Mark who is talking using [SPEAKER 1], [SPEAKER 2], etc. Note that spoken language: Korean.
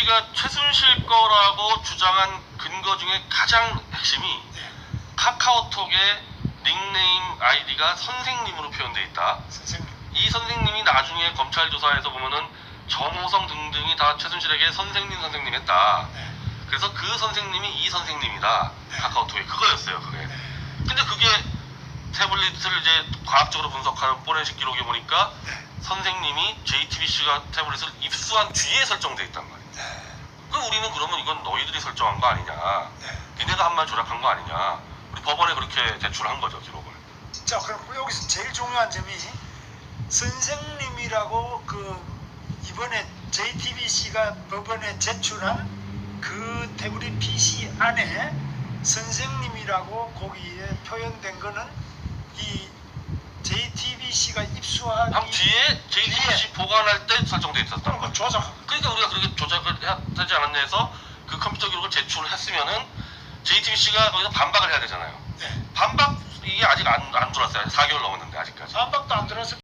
[SPEAKER 1] JTBC가 최순실 거라고 주장한 근거 중에 가장 핵심이
[SPEAKER 2] 네.
[SPEAKER 1] 카카오톡의 닉네임 아이디가 선생님으로 표현되어 있다.
[SPEAKER 2] 선생님.
[SPEAKER 1] 이 선생님이 나중에 검찰 조사에서 보면은 정호성 등등이 다 최순실에게 선생님 선생님 했다.
[SPEAKER 2] 네.
[SPEAKER 1] 그래서 그 선생님이 이 선생님이다.
[SPEAKER 2] 네.
[SPEAKER 1] 카카오톡에 그거였어요. 그게.
[SPEAKER 2] 네.
[SPEAKER 1] 근데 그게 태블릿을 이제 과학적으로 분석하는 포렌식 기록에 보니까
[SPEAKER 2] 네.
[SPEAKER 1] 선생님이 JTBC가 태블릿을 입수한 뒤에 설정돼 있단 말이에요.
[SPEAKER 2] 네.
[SPEAKER 1] 그 우리는 그러면 이건 너희들이 설정한 거 아니냐?
[SPEAKER 2] 네.
[SPEAKER 1] 니네가 한 말 조작한 거 아니냐? 우리 법원에 그렇게 제출한 거죠 기록을.
[SPEAKER 2] 자, 그럼 여기서 제일 중요한 점이 선생님이라고 그 이번에 JTBC가 법원에 제출한 그 태블릿 PC 안에 선생님이라고 거기에 표현된 거는 이
[SPEAKER 1] 한 뒤에 JTBC 보관할 때 설정돼 있었던
[SPEAKER 2] 그런 거
[SPEAKER 1] 거죠.
[SPEAKER 2] 조작.
[SPEAKER 1] 그러니까 우리가 그렇게 조작을 해야 되지 않았냐 해서 그 컴퓨터 기록을 제출했으면은 JTBC가 거기서 반박을 해야 되잖아요.
[SPEAKER 2] 네.
[SPEAKER 1] 반박 이게 아직 안, 안 들어왔어요. 4개월 넘었는데 아직까지.
[SPEAKER 2] 반박도 안 들어서